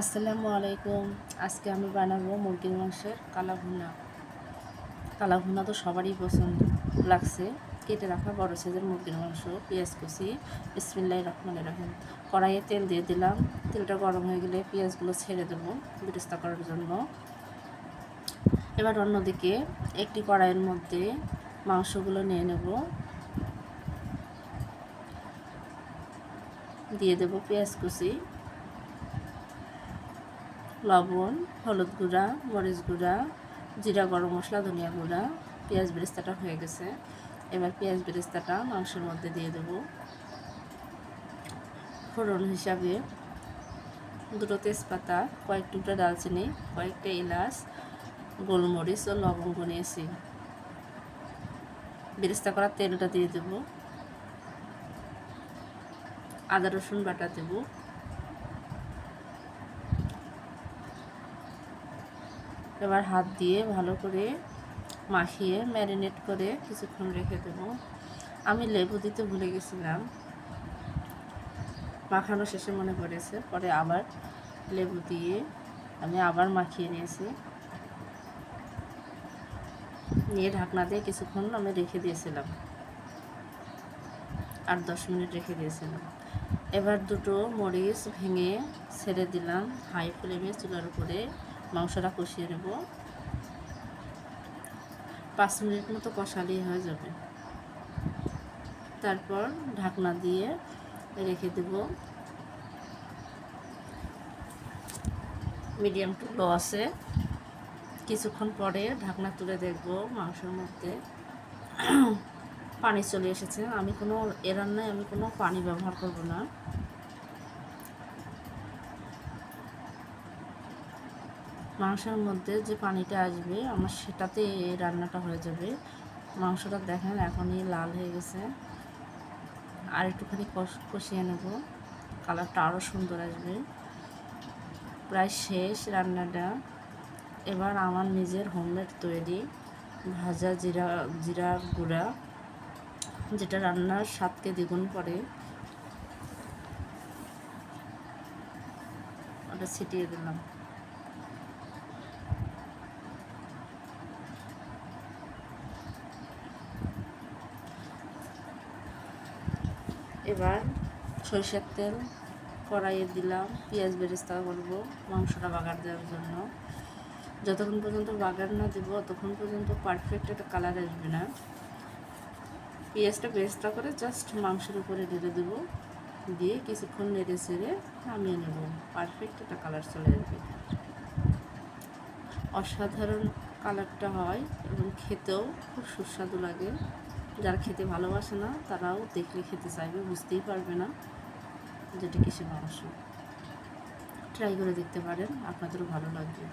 আসসালামু আলাইকুম। আজকে আমি বানাবো মুরগির মাংসের কালা ভুনা কালা ভুনা তো সবারই পছন্দ লাগছে। কেটে রাখা বড় সাইজের মুরগির মাংস, পেঁয়াজ কুচি বিসমিল্লাহ রহমানের রহিম। কড়াইয়ে তেল দিয়ে দিলাম। তেলটা গরম হয়ে গেলে পেঁয়াজগুলো ছেড়ে দেবো বিরস্তা করার জন্য। এবার অন্যদিকে একটি কড়াইয়ের মধ্যে মাংসগুলো নিয়ে নেব। দিয়ে দেবো পেঁয়াজ কুচি। লবণ, হলুদ গুঁড়া, মরিচ গুঁড়া, জিরা, গরম মশলা, ধনিয়া গুঁড়া, পেঁয়াজ বেরেস্তাটা হয়ে গেছে। এবার পেঁয়াজ বেরেস্তাটা মাংসের মধ্যে দিয়ে দেবো। ফোড়ন হিসাবে দুটো তেজপাতা, কয়েক টুকরা দালচিনি কয়েকটা এলাচ, গোলমরিচ ও লবঙ্গ নিয়েছি। বেরেস্তা করা তেলটা দিয়ে দেবো। আদা রসুন বাটা দেবো। এবার হাত দিয়ে ভালো করে মাখিয়ে ম্যারিনেট করে কিছুক্ষণ রেখে দেবো। আমি লেবু দিতে ভুলে গেছিলাম। মাখানো শেষে মনে পড়েছে, পরে আবার লেবু দিয়ে আমি আবার মাখিয়ে নিয়েছি। নিয়ে ঢাকনা দিয়ে কিছুক্ষণ আমি রেখে দিয়েছিলাম। আর দশ মিনিট রেখে দিয়েছিলাম। এবার দুটো মরিচ ভেঙে ছেড়ে দিলাম হাই ফ্লেমে চুলার উপরে। মাংসটা কষিয়ে নেব। পাঁচ মিনিট মতো কষালেই হয়ে যাবে। তারপর ঢাকনা দিয়ে রেখে দেব। মিডিয়াম টু লো আছে। কিছুক্ষণ পরে ঢাকনা তুলে দেখব মাংসের মধ্যে পানি চলে এসেছে। আমি কোনো, এ রান্নায় আমি কোনো পানি ব্যবহার করব না। মাংসের মধ্যে যে পানিটা আসবে, আমার সেটাতে রান্নাটা হয়ে যাবে। মাংসটা দেখেন, এখনই লাল হয়ে গেছে। আর একটুখানি কষিয়ে নেব। কালারটা আরও সুন্দর আসবে। প্রায় শেষ রান্নাটা। এবার আমার নিজের হোমমেড তৈরি ভাজা জিরা, জিরার গুঁড়া, যেটা রান্নার স্বাদকে দ্বিগুণ করে। ওটা ছিটিয়ে দিলাম। এবার সরিষার তেল কড়াইয়ে দিলাম, পেঁয়াজ বেরেস্তা করব, মাংসটা বাগার দেওয়ার জন্য। যতক্ষণ পর্যন্ত বাগার না দেবো, ততক্ষণ পর্যন্ত পারফেক্ট একটা কালার আসবে না। পেঁয়াজটা বেরেস্তা করে জাস্ট মাংসের উপরে ঢেলে দেবো, দিয়ে কিছুক্ষণ নেড়ে ছেড়ে নামিয়ে নেব। পারফেক্ট একটা কালার চলে আসবে। অসাধারণ কালারটা হয় এবং খেতেও খুব সুস্বাদু লাগে। যারা খেতে ভালোবাসে না, তারাও দেখলে খেতে চাইবে, বুঝতেই পারবে না যেটা কিসের মাংস ট্রাই করে দেখতে পারেন, আপনাদেরও ভালো লাগবে।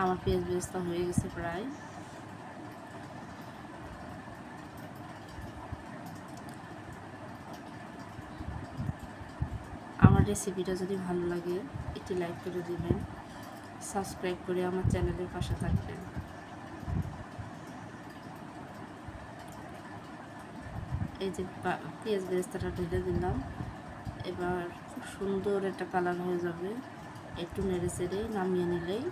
আমার পেঁয়াজ বেস্তা হয়ে গেছে প্রায়। আমার রেসিপিটা যদি ভালো লাগে, একটি লাইক করে দেবেন সাবস্ক্রাইব করে আমার চ্যানেলের পাশে থাকবেন। এই যে পেঁয়াজ বেরেস্তাটা ঢেলে দিলাম। এবার খুব সুন্দর একটা কালার হয়ে যাবে। একটু নেড়ে চেড়ে নামিয়ে নিলেই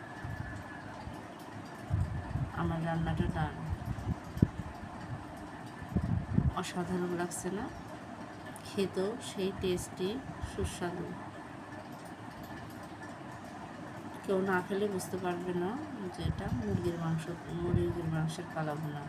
আমার রান্নাটা ডান। অসাধারণ লাগছে না? খেতেও সেই টেস্টি, সুস্বাদু। কেউ না খেলে বুঝতে পারবে না যে এটা মুরগির মাংস, মুরগির মাংসের কালা ভুনা